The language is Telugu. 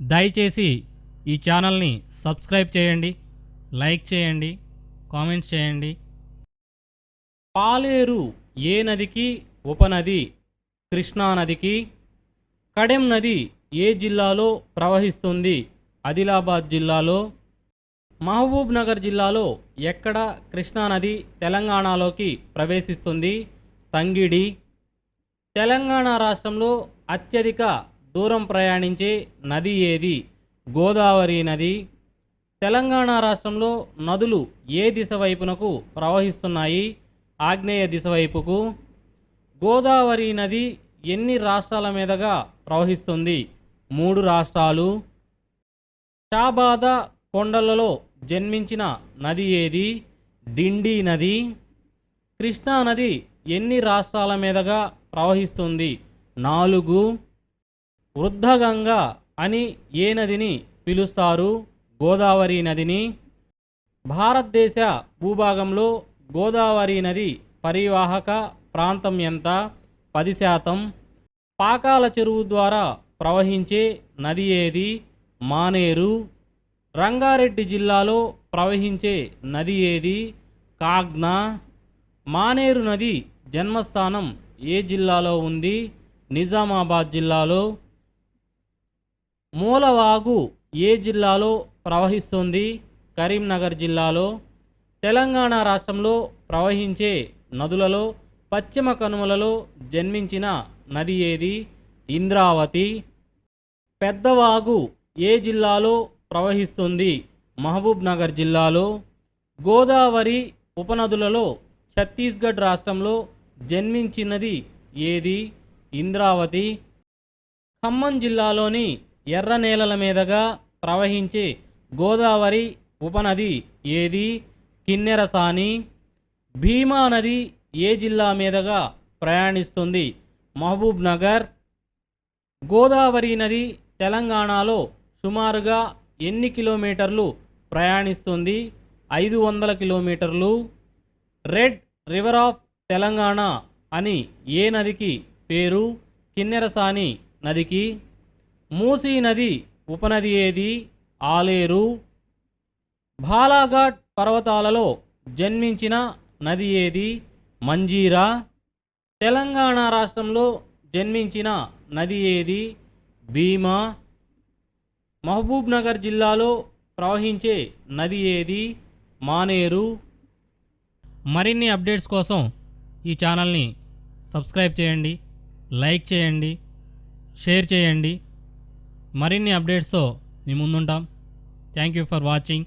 దయచేసి ఈ ఛానల్ని సబ్స్క్రైబ్ చేయండి లైక్ చేయండి కామెంట్స్ చేయండి. పాలేరు ఏ నదికి ఉపనది కృష్ణానదికి కడెం నది ఏ జిల్లాలో ప్రవహిస్తుంది? ఆదిలాబాద్ జిల్లాలో మహబూబ్ నగర్ జిల్లాలో ఎక్కడ కృష్ణానది తెలంగాణలోకి ప్రవేశిస్తుంది? తంగిడి తెలంగాణ రాష్ట్రంలో అత్యధిక దూరం ప్రయాణించే నది ఏది? గోదావరి నది. తెలంగాణ రాష్ట్రంలో నదులు ఏ దిశ వైపునకు ప్రవహిస్తున్నాయి? ఆగ్నేయ దిశ వైపుకు. గోదావరి నది ఎన్ని రాష్ట్రాల మీదుగా ప్రవహిస్తుంది? మూడు రాష్ట్రాలు. షాబాద కొండలలో జన్మించిన నది ఏది? డిండి నది. కృష్ణా నది ఎన్ని రాష్ట్రాల మీదుగా ప్రవహిస్తుంది? నాలుగు. వృద్ధగంగ అని ఏ నదిని పిలుస్తారు? గోదావరి నదిని. భారతదేశ భూభాగంలో గోదావరి నది పరివాహక ప్రాంతం ఎంత? పది శాతం. పాకాల చెరువు ద్వారా ప్రవహించే నది ఏది? మానేరు. రంగారెడ్డి జిల్లాలో ప్రవహించే నది ఏది? కాగ్నా. మానేరు నది జన్మస్థానం ఏ జిల్లాలో ఉంది? నిజామాబాద్ జిల్లాలో. మూలవాగు ఏ జిల్లాలో ప్రవహిస్తుంది? కరీంనగర్ జిల్లాలో తెలంగాణ రాష్ట్రంలో ప్రవహించే నదులలో పశ్చిమ కనుమలలో జన్మించిన నది ఏది? ఇంద్రావతి. పెద్దవాగు ఏ జిల్లాలో ప్రవహిస్తుంది? మహబూబ్ నగర్ జిల్లాలో గోదావరి ఉపనదులలో ఛత్తీస్గఢ్ రాష్ట్రంలో జన్మించినది ఏది? ఇంద్రావతి. ఖమ్మం జిల్లాలోని ఎర్ర నేలల మీదుగా ప్రవహించే గోదావరి ఉపనది ఏది? కిన్నెరసాని. భీమా నది ఏ జిల్లా మీదుగా ప్రయాణిస్తుంది? మహబూబ్ నగర్. గోదావరి నది తెలంగాణలో సుమారుగా ఎన్ని కిలోమీటర్లు ప్రయాణిస్తుంది? ఐదు వందల కిలోమీటర్లు. రెడ్ రివర్ ఆఫ్ తెలంగాణ అని ఏ నదికి పేరు? కిన్నెరసాని నదికి. మూసీ నది ఉపనది ఏది? ఆలేరు. బాలాఘాట్ పర్వతాలలో జన్మించిన నది ఏది? మంజీరా. తెలంగాణ రాష్ట్రంలో జన్మించిన నది ఏది? భీమా. మహబూబ్నగర్ జిల్లాలో ప్రవహించే నది ఏది? మానేరు. మరిన్ని అప్డేట్స్ కోసం ఈ ఛానల్ని సబ్స్క్రైబ్ చేయండి లైక్ చేయండి షేర్ చేయండి. మరిన్ని అప్డేట్స్తో మీ ముందుంటాం. Thank you for watching